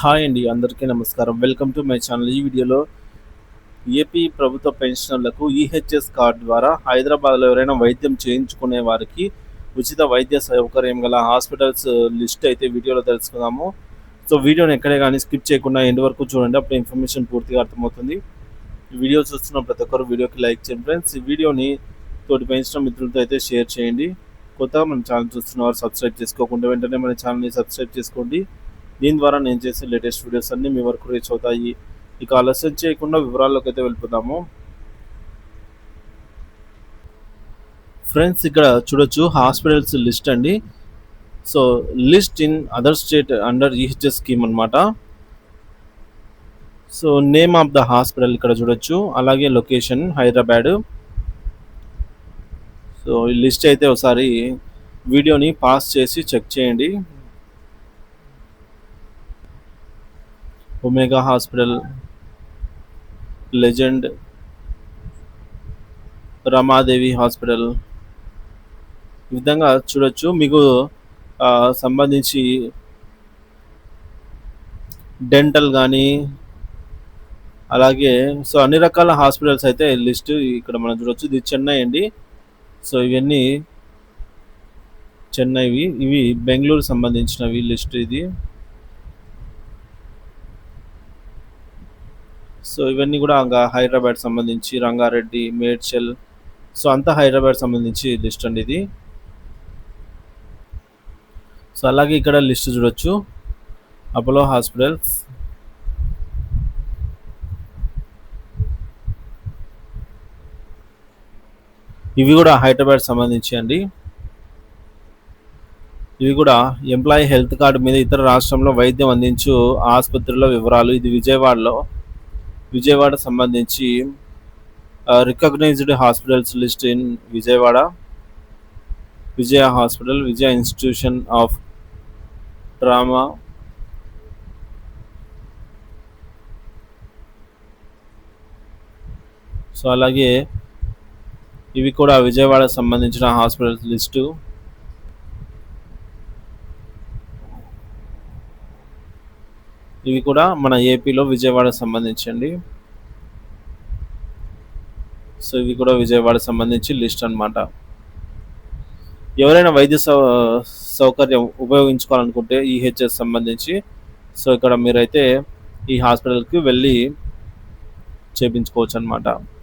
Hi అండి అందరికీ నమస్కారం. Welcome to my channel. ఈ వీడియోలో ఏపీ ప్రభుత్వ పెన్షనర్లకు ఈహెచ్ఎస్ కార్డు ద్వారా హైదరాబాద్లో ఎవరైనా వైద్యం చేయించుకునే వారికి ఉచిత వైద్య సౌకర్యం గల హాస్పిటల్స్ లిస్ట్ అయితే వీడియోలో తెలుసుకుందాము. సో వీడియోని ఎక్కడే కానీ స్కిప్ చేయకుండా ఎండ్ వరకు చూడండి అప్పుడు ఇన్ఫర్మేషన్ పూర్తిగా అర్థమవుతుంది. వీడియో చూస్తున్న ప్రతి ఒక్కరు వీడియోకి లైక్ చేయండి ఫ్రెండ్స్. ఈ వీడియోని తోటి పెంచిన మిత్రులతో అయితే షేర్ చేయండి. కొత్తగా మన ఛానల్ చూస్తున్న వారు సబ్స్క్రైబ్ చేసుకోకుండా వెంటనే మన ఛానల్ని సబ్స్క్రైబ్ చేసుకోండి. దీని ద్వారా నేను చేసే లేటెస్ట్ వీడియోస్ అన్నీ మీ వరకు రీచ్ అవుతాయి. ఇక ఆలస్యం చేయకుండా వివరాల్లోకి అయితే వెళ్ళిపోదాము. ఫ్రెండ్స్ ఇక్కడ చూడొచ్చు హాస్పిటల్స్ లిస్ట్ అండి. So list in other state under EHS scheme అనమాట so name of the hospital ఇక్కడ చూడొచ్చు. అలాగే లొకేషన్ హైదరాబాద్. సో ఈ లిస్ట్ అయితే ఒకసారి వీడియోని పాస్ చేసి చెక్ చేయండి. Omega hospital legend Ramadevi hospital. ఈ విధంగా చూడొచ్చు. మీకు సంబంధించి డెంటల్ కానీ అలాగే సో అన్ని రకాల హాస్పిటల్స్ అయితే లిస్ట్ ఇక్కడ మనం చూడొచ్చు. ఇది చెన్నై అండి. సో ఇవన్నీ చెన్నైవి. ఇవి బెంగళూరు సంబంధించినవి లిస్ట్ ఇది. సో ఇవన్నీ కూడా ఇంకా హైదరాబాద్ సంబంధించి రంగారెడ్డి మేడ్చల్. సో అంతా హైదరాబాద్ సంబంధించి లిస్ట్ అండి ఇది. సో అలాగే ఇక్కడ లిస్ట్ చూడొచ్చు. Apollo hospitals. ఇవి కూడా హైదరాబాద్ సంబంధించి అండి. ఇవి కూడా ఎంప్లాయీ హెల్త్ కార్డు మీద ఇతర రాష్ట్రంలో వైద్యం అందించు ఆసుపత్రిలో వివరాలు. ఇది విజయవాడలో విజయవాడ సంబంధించి recognised hospitals list in Vijayawada Vijaya hospital Vijaya institution of drama so అలాగే ఇవి కూడా విజయవాడ సంబంధించిన హాస్పిటల్స్ లిస్టు. ఇవి కూడా మన ఏపీలో విజయవాడ సంబంధించండి. సో ఇవి కూడా విజయవాడ సంబంధించి లిస్ట్ అన్నమాట. ఎవరైనా వైద్య సౌ సౌకర్యం ఉపయోగించుకోవాలనుకుంటే ఈహెచ్ఎస్ సంబంధించి సో ఇక్కడ మీరైతే ఈ హాస్పిటల్కి వెళ్ళి చేయించుకోవచ్చు అనమాట